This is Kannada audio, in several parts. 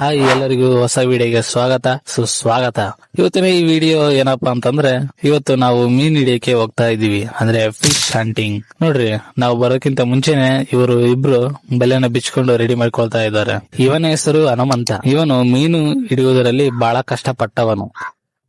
ಹಾಯ್ ಎಲ್ಲರಿಗೂ ಹೊಸ ವಿಡಿಯೋಗೆ ಸ್ವಾಗತ. ಸುಸ್ವಾಗತ. ಇವತ್ತಿನ ಈ ವಿಡಿಯೋ ಏನಪ್ಪಾ ಅಂತಂದ್ರೆ, ಇವತ್ತು ನಾವು ಮೀನ್ ಹಿಡಿಯಕ್ಕೆ ಹೋಗ್ತಾ ಇದೀವಿ ಅಂದ್ರೆ ಫಿಶ್ ಹಂಟಿಂಗ್ ನೋಡ್ರಿ, ನಾವು ಬರೋಕ್ಕಿಂತ ಮುಂಚೆನೆ ಇವರು ಇಬ್ರು ಬಲೆನ ಬಿಚ್ಕೊಂಡು ರೆಡಿ ಮಾಡ್ಕೊಳ್ತಾ ಇದ್ದಾರೆ. ಇವನ ಹೆಸರು ಹನುಮಂತ. ಇವನು ಮೀನು ಹಿಡಿಯುವುದರಲ್ಲಿ ಬಹಳ ಕಷ್ಟಪಟ್ಟವನು.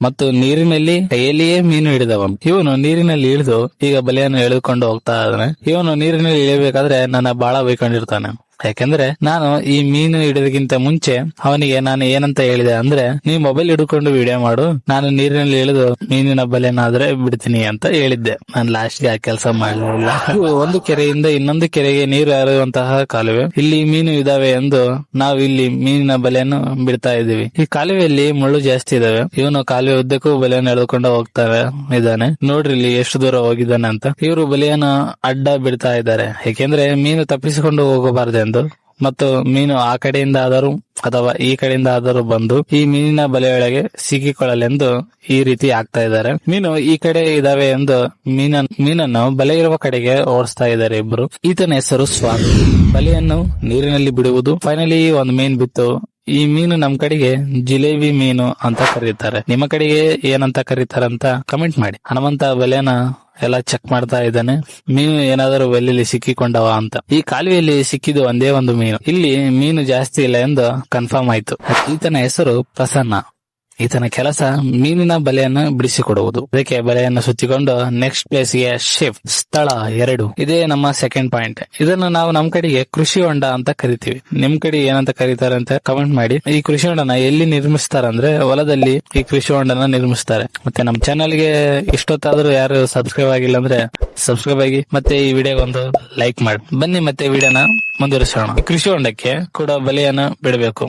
ಮತ್ತು ನೀರಿನಲ್ಲಿ ಕೈಯಲ್ಲಿಯೇ ಮೀನು ಹಿಡಿದವನು. ಇವನು ನೀರಿನಲ್ಲಿ ಇಳಿದು ಈಗ ಬಲೆಯನ್ನು ಎಳೆದುಕೊಂಡು ಹೋಗ್ತಾ ಇದ್ದಾನೆ. ಇವನು ನೀರಿನಲ್ಲಿ ಇಳಿಬೇಕಾದ್ರೆ ನನ್ನ ಬಾಳ ಬೈಕೊಂಡಿರ್ತಾನೆ. ಯಾಕಂದ್ರೆ ನಾನು ಈ ಮೀನು ಹಿಡಿದಕ್ಕಿಂತ ಮುಂಚೆ ಅವನಿಗೆ ನಾನು ಏನಂತ ಹೇಳಿದೆ ಅಂದ್ರೆ, ನೀ ಮೊಬೈಲ್ ಹಿಡ್ಕೊಂಡು ವಿಡಿಯೋ ಮಾಡು, ನಾನು ನೀರಿನಲ್ಲಿ ಇಳಿದು ಮೀನಿನ ಬಲೆನಾದ್ರೆ ಬಿಡ್ತೀನಿ ಅಂತ ಹೇಳಿದ್ದೆ. ನಾನು ಲಾಸ್ಟ್ಗೆ ಆ ಕೆಲಸ ಮಾಡಲಿಲ್ಲ. ಒಂದು ಕೆರೆಯಿಂದ ಇನ್ನೊಂದು ಕೆರೆಗೆ ನೀರು ಹರಿಯುವಂತಹ ಕಾಲುವೆ. ಇಲ್ಲಿ ಮೀನು ಇದಾವೆ ಎಂದು ನಾವು ಇಲ್ಲಿ ಮೀನಿನ ಬಲೆಯನ್ನು ಬಿಡ್ತಾ ಇದೀವಿ ಈ ಕಾಲುವೆಯಲ್ಲಿ ಮುಳ್ಳು ಜಾಸ್ತಿ ಇದಾವೆ. ಇವನು ಕಾಲುವೆ ಉದ್ದಕ್ಕೂ ಬಲೆಯನ್ನು ಎಳೆದುಕೊಂಡು ಹೋಗ್ತಾರೆ ಇದ್ದಾನೆ. ನೋಡ್ರಿ ಇಲ್ಲಿ ಎಷ್ಟು ದೂರ ಹೋಗಿದ್ದಾನೆ ಅಂತ. ಇವರು ಬಲೆಯನ್ನು ಅಡ್ಡ ಬಿಡ್ತಾ ಇದ್ದಾರೆ. ಯಾಕೆಂದ್ರೆ ಮೀನು ತಪ್ಪಿಸಿಕೊಂಡು ಹೋಗಬಾರದು ಎಂದು. ಮತ್ತು ಮೀನು ಆ ಕಡೆಯಿಂದ ಆದರೂ ಅಥವಾ ಈ ಕಡೆಯಿಂದ ಆದರೂ ಬಂದು ಈ ಮೀನಿನ ಬಲೆಯೊಳಗೆ ಸಿಕ್ಕಿಕೊಳ್ಳಲೆಂದು ಈ ರೀತಿ ಆಗ್ತಾ ಇದ್ದಾರೆ. ಮೀನು ಈ ಕಡೆ ಇದಾವೆ ಎಂದು ಮೀನ, ಮೀನನ್ನು ಬಲೆ ಇರುವ ಕಡೆಗೆ ಓಡಿಸ್ತಾ ಇದ್ದಾರೆ ಇಬ್ರು. ಈತನ ಹೆಸರು ಸ್ವಾಮಿ. ಬಲೆಯನ್ನು ನೀರಿನಲ್ಲಿ ಬಿಡುವುದು. ಫೈನಲಿ ಒಂದು ಮೀನ್ ಬಿತ್ತು. ಈ ಮೀನು ನಮ್ ಕಡೆಗೆ ಜಿಲೇಬಿ ಮೀನು ಅಂತ ಕರೀತಾರೆ. ನಿಮ್ಮ ಕಡೆಗೆ ಏನಂತ ಕರೀತಾರಂತ ಕಮೆಂಟ್ ಮಾಡಿ. ಹನುಮಂತ ಬೆಲೆನ ಎಲ್ಲ ಚೆಕ್ ಮಾಡ್ತಾ ಇದ್ದಾನೆ. ಮೀನು ಏನಾದರೂ ಬೆಲೆಯಲ್ಲಿ ಸಿಕ್ಕಿಕೊಂಡವ ಅಂತ. ಈ ಕಾಲುವೆಯಲ್ಲಿ ಸಿಕ್ಕಿದ್ದು ಒಂದೇ ಒಂದು ಮೀನು. ಇಲ್ಲಿ ಮೀನು ಜಾಸ್ತಿ ಇಲ್ಲ ಎಂದು ಕನ್ಫರ್ಮ್ ಆಯ್ತು. ಈತನ ಹೆಸರು ಪ್ರಸನ್ನ. ಈತನ ಕೆಲಸ ಮೀನಿನ ಬಲೆಯನ್ನು ಬಿಡಿಸಿಕೊಡುವುದು. ಇದಕ್ಕೆ ಬಲೆಯನ್ನು ಸುತ್ತಿಕೊಂಡು ನೆಕ್ಸ್ಟ್ ಪ್ಲೇಸ್ಗೆ ಶಿಫ್ಟ್ ಸ್ಥಳ ಎರಡು. ಇದೇ ನಮ್ಮ ಸೆಕೆಂಡ್ ಪಾಯಿಂಟ್ ಇದನ್ನು ನಾವು ನಮ್ ಕಡೆಗೆ ಕೃಷಿ ಹೊಂಡ ಅಂತ ಕರಿತೀವಿ. ನಿಮ್ ಕಡೆ ಏನಂತ ಕರೀತಾರೆ ಅಂತ ಕಮೆಂಟ್ ಮಾಡಿ. ಈ ಕೃಷಿ ಹೊಂಡನ ಎಲ್ಲಿ ನಿರ್ಮಿಸ್ತಾರಂದ್ರೆ ಹೊಲದಲ್ಲಿ ಈ ಕೃಷಿ ಹೊಂಡನ ನಿರ್ಮಿಸ್ತಾರೆ. ಮತ್ತೆ ನಮ್ ಚಾನೆಲ್ಗೆ ಇಷ್ಟೊತ್ತಾದ್ರೂ ಯಾರು ಸಬ್ಸ್ಕ್ರೈಬ್ ಆಗಿಲ್ಲ ಅಂದ್ರೆ ಸಬ್ಸ್ಕ್ರೈಬ್ ಆಗಿ, ಮತ್ತೆ ಈ ವಿಡಿಯೋ ಒಂದು ಲೈಕ್ ಮಾಡಿ. ಬನ್ನಿ ಮತ್ತೆ ವಿಡಿಯೋನ ಮುಂದುವರಿಸೋಣ. ಕೃಷಿ ಹೊಂಡಕ್ಕೆ ಕೂಡ ಬಲೆಯನ್ನ ಬಿಡಬೇಕು.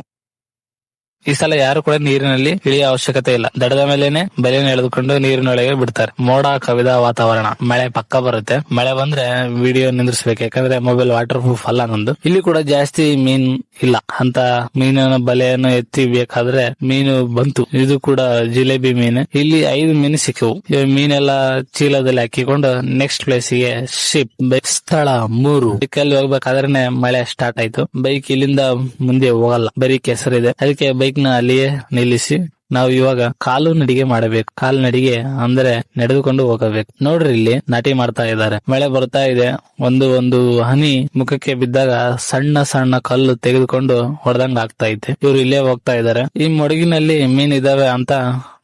ಈ ಸಲ ಯಾರು ಕೂಡ ನೀರಿನಲ್ಲಿ ಇಳಿಯ ಅವಶ್ಯಕತೆ ಇಲ್ಲ. ದಡದ ಮೇಲೆನೆ ಬಲೆಯನ್ನು ಎಳೆದುಕೊಂಡು ನೀರಿನೊಳಗೆ ಬಿಡ್ತಾರೆ. ಮೋಡ, ಕವಿದ ವಾತಾವರಣ. ಮಳೆ ಪಕ್ಕ ಬರುತ್ತೆ. ಮಳೆ ಬಂದ್ರೆ ವಿಡಿಯೋ ನಿಂದ್ರಿಸಬೇಕು. ಯಾಕಂದ್ರೆ ಮೊಬೈಲ್ ವಾಟರ್ ಪ್ರೂಫ್ ಅಲ್ಲ ನಂದು ಇಲ್ಲಿ ಕೂಡ ಜಾಸ್ತಿ ಮೀನ್ ಇಲ್ಲ. ಅಂತ ಮೀನಿನ ಬಲೆಯನ್ನು ಎತ್ತಿ ಬೇಕಾದ್ರೆ ಮೀನು ಬಂತು. ಇದು ಕೂಡ ಜಿಲೇಬಿ ಮೀನು. ಇಲ್ಲಿ ಐದು ಮೀನು ಸಿಕ್ಕವು. ಮೀನೆಲ್ಲ ಚೀಲದಲ್ಲಿ ಹಾಕಿಕೊಂಡು ನೆಕ್ಸ್ಟ್ ಪ್ಲೇಸ್ಗೆ ಶಿಪ್ ಸ್ಥಳ ಮೂರು. ಬೈಕಲ್ಲಿ ಹೋಗ್ಬೇಕಾದ್ರೆ ಮಳೆ ಸ್ಟಾರ್ಟ್ ಆಯ್ತು. ಬೈಕ್ ಇಲ್ಲಿಂದ ಮುಂದೆ ಹೋಗಲ್ಲ. ಬರೀ ಕೆಸರಿದೆ. ಅದಕ್ಕೆ ಬೈಕ್ ನ ಅಲ್ಲಿಯೇ ನಿಲ್ಲಿಸಿ ನಾವು ಇವಾಗ ಕಾಲು ನಡಿಗೆ ಮಾಡಬೇಕು. ಕಾಲು ನಡಿಗೆ ಅಂದ್ರೆ ನಡೆದುಕೊಂಡು ಹೋಗಬೇಕು. ನೋಡ್ರಿ ಇಲ್ಲಿ ನಾಟಿ ಮಾಡ್ತಾ ಇದ್ದಾರೆ. ಮಳೆ ಬರ್ತಾ ಇದೆ. ಒಂದು ಒಂದು ಹನಿ ಮುಖಕ್ಕೆ ಬಿದ್ದಾಗ ಸಣ್ಣ ಸಣ್ಣ ಕಲ್ಲು ತೆಗೆದುಕೊಂಡು ಹೊಡೆದಂಗ ಆಗ್ತಾ ಐತೆ. ಇವ್ರು ಇಲ್ಲೇ ಹೋಗ್ತಾ ಇದ್ದಾರೆ. ಈ ಮೊಡಗಿನಲ್ಲಿ ಮೀನ್ ಇದಾವೆ ಅಂತ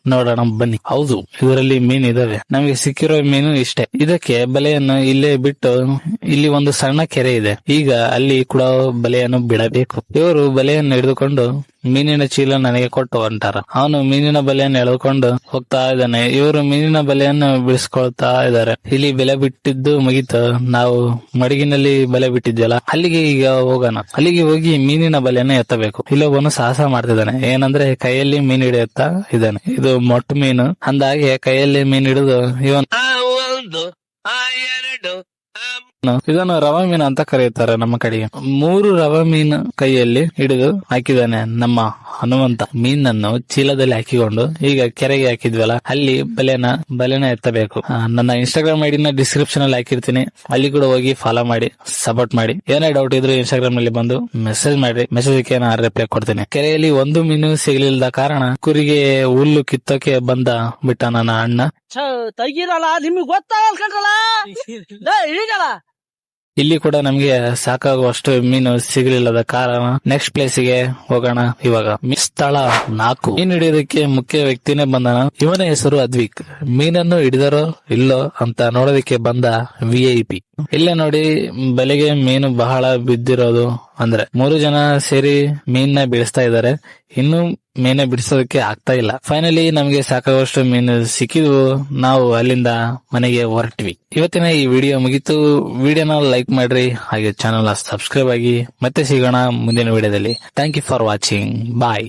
ನೋಡೋಣ ಬನ್ನಿ. ಹೌದು, ಇದರಲ್ಲಿ ಮೀನ್ ಇದಾವೆ. ನಮಗೆ ಸಿಕ್ಕಿರೋ ಮೀನು ಇಷ್ಟೇ. ಇದಕ್ಕೆ ಬಲೆಯನ್ನು ಇಲ್ಲೇ ಬಿಟ್ಟು ಇಲ್ಲಿ ಒಂದು ಸಣ್ಣ ಕೆರೆ ಇದೆ. ಈಗ ಅಲ್ಲಿ ಕೂಡ ಬಲೆಯನ್ನು ಬಿಡಬೇಕು. ಇವರು ಬಲೆಯನ್ನು ಹಿಡಿದುಕೊಂಡು ಮೀನಿನ ಚೀಲ ನನಗೆ ಕೊಟ್ಟು ಹೊಂಟಾರ ಅವನು ಮೀನಿನ ಬಲೆಯನ್ನು ಎಳೆದುಕೊಂಡು ಹೋಗ್ತಾ ಇದ್ದಾನೆ. ಇವರು ಮೀನಿನ ಬಲೆಯನ್ನು ಬಿಡಿಸ್ಕೊಳ್ತಾ ಇದ್ದಾರೆ. ಇಲ್ಲಿ ಬೆಲೆ ಬಿಟ್ಟಿದ್ದು ಮುಗಿತು. ನಾವು ಮಡಗಿನಲ್ಲಿ ಬಲೆ ಬಿಟ್ಟಿದ್ವಲ್ಲ ಅಲ್ಲಿಗೆ ಈಗ ಹೋಗೋಣ. ಅಲ್ಲಿಗೆ ಹೋಗಿ ಮೀನಿನ ಬಲೆಯನ್ನು ಎತ್ತಬೇಕು. ಇಲ್ಲೊಬ್ಬನು ಸಾಹಸ ಮಾಡ್ತಿದ್ದಾನೆ. ಏನಂದ್ರೆ ಕೈಯಲ್ಲಿ ಮೀನು ಹಿಡಿಯುತ್ತಾ ಇದ್ದಾನೆ. ಇದು ಮೊಟ್ಟ ಮೀನು. ಅಂದಾಗೆ ಕೈಯಲ್ಲಿ ಮೀನು ಹಿಡಿದು ಇವನ್ ಇದನ್ನು ರವ ಮೀನು ಅಂತ ಕರೆಯುತ್ತಾರೆ ನಮ್ಮ ಕಡೆಗೆ. ಮೂರು ರವ ಮೀನು ಕೈಯಲ್ಲಿ ಹಿಡಿದು ಹಾಕಿದಾನೆ ನಮ್ಮ ಹನುಮಂತ. ಮೀನನ್ನು ಚೀಲದಲ್ಲಿ ಹಾಕಿಕೊಂಡು ಈಗ ಕೆರೆಗೆ ಹಾಕಿದ್ವಲ್ಲ ಅಲ್ಲಿ ಬಲೆನ ಬಲೆನ ಎತ್ತಬೇಕು. ನನ್ನ ಇನ್ಸ್ಟಾಗ್ರಾಮ್ ಐಡಿನ ಡಿಸ್ಕ್ರಿಪ್ಷನ್ ಅಲ್ಲಿ ಹಾಕಿರ್ತೀನಿ. ಅಲ್ಲಿ ಕೂಡ ಹೋಗಿ ಫಾಲೋ ಮಾಡಿ ಸಪೋರ್ಟ್ ಮಾಡಿ. ಏನೇ ಡೌಟ್ ಇದ್ರು ಇನ್ಸ್ಟಾಗ್ರಾಮ್ನಲ್ಲಿ ಬಂದು ಮೆಸೇಜ್ ಮಾಡಿ ಮೆಸೇಜ್ ನಾನು ರಿಪ್ಲೈ ಕೊಡ್ತೀನಿ. ಕೆರೆಯಲ್ಲಿ ಒಂದು ಮೀನು ಸಿಗಲಿಲ್ಲದ ಕಾರಣ ಕುರಿಗೆ ಹುಲ್ಲು ಕಿತ್ತೋಕೆ ಬಂದ ಬಿಟ್ಟ ನನ್ನ ಅಣ್ಣ. ತೆಗಿರಲ್ಲ ನಿಮ್ಗೆ ಗೊತ್ತಾಗಲ್ಲ ಇಲ್ಲಿ ಕೂಡ ನಮ್ಗೆ ಸಾಕಾಗುವಷ್ಟು ಮೀನು ಸಿಗಲಿಲ್ಲದ ಕಾರಣ ನೆಕ್ಸ್ಟ್ ಪ್ಲೇಸ್ಗೆ ಹೋಗೋಣ ಇವಾಗ. ಸ್ಥಳ ನಾಲ್ಕು. ಮೀನು ಹಿಡಿಯೋದಕ್ಕೆ ಮುಖ್ಯ ವ್ಯಕ್ತಿನೇ ಬಂದನ. ಇವನ ಹೆಸರು ಅದ್ವಿಕ್. ಮೀನನ್ನು ಹಿಡಿದರೋ ಇಲ್ಲೋ ಅಂತ ನೋಡೋದಕ್ಕೆ ಬಂದ ವಿಐಪಿ ಇಲ್ಲೇ ನೋಡಿ, ಬೆಲೆಗೆ ಮೀನು ಬಹಳ ಬಿದ್ದಿರೋದು. ಅಂದ್ರೆ ಮೂರು ಜನ ಸೇರಿ ಮೀನ್ನ ಬಿಡಿಸ್ತಾ ಇದ್ದಾರೆ. ಇನ್ನು ಮೀನ ಬಿಡಿಸೋದಕ್ಕೆ ಆಗ್ತಾ ಇಲ್ಲ. ಫೈನಲಿ ನಮಗೆ ಸಾಕಾಗುವಷ್ಟು ಮೀನು ಸಿಕ್ಕಿದ್ವು. ನಾವು ಅಲ್ಲಿಂದ ಮನೆಗೆ ಹೊರಟ್ವಿ. ಇವತ್ತಿನ ಈ ವಿಡಿಯೋ ಮುಗೀತು. ವಿಡಿಯೋನ ಲೈಕ್ ಮಾಡ್ರಿ. ಹಾಗೆ ಚಾನಲ್ ಸಬ್ಸ್ಕ್ರೈಬ್ ಆಗಿ ಮತ್ತೆ ಸಿಗೋಣ ಮುಂದಿನ ವಿಡಿಯೋದಲ್ಲಿ thank you for watching bye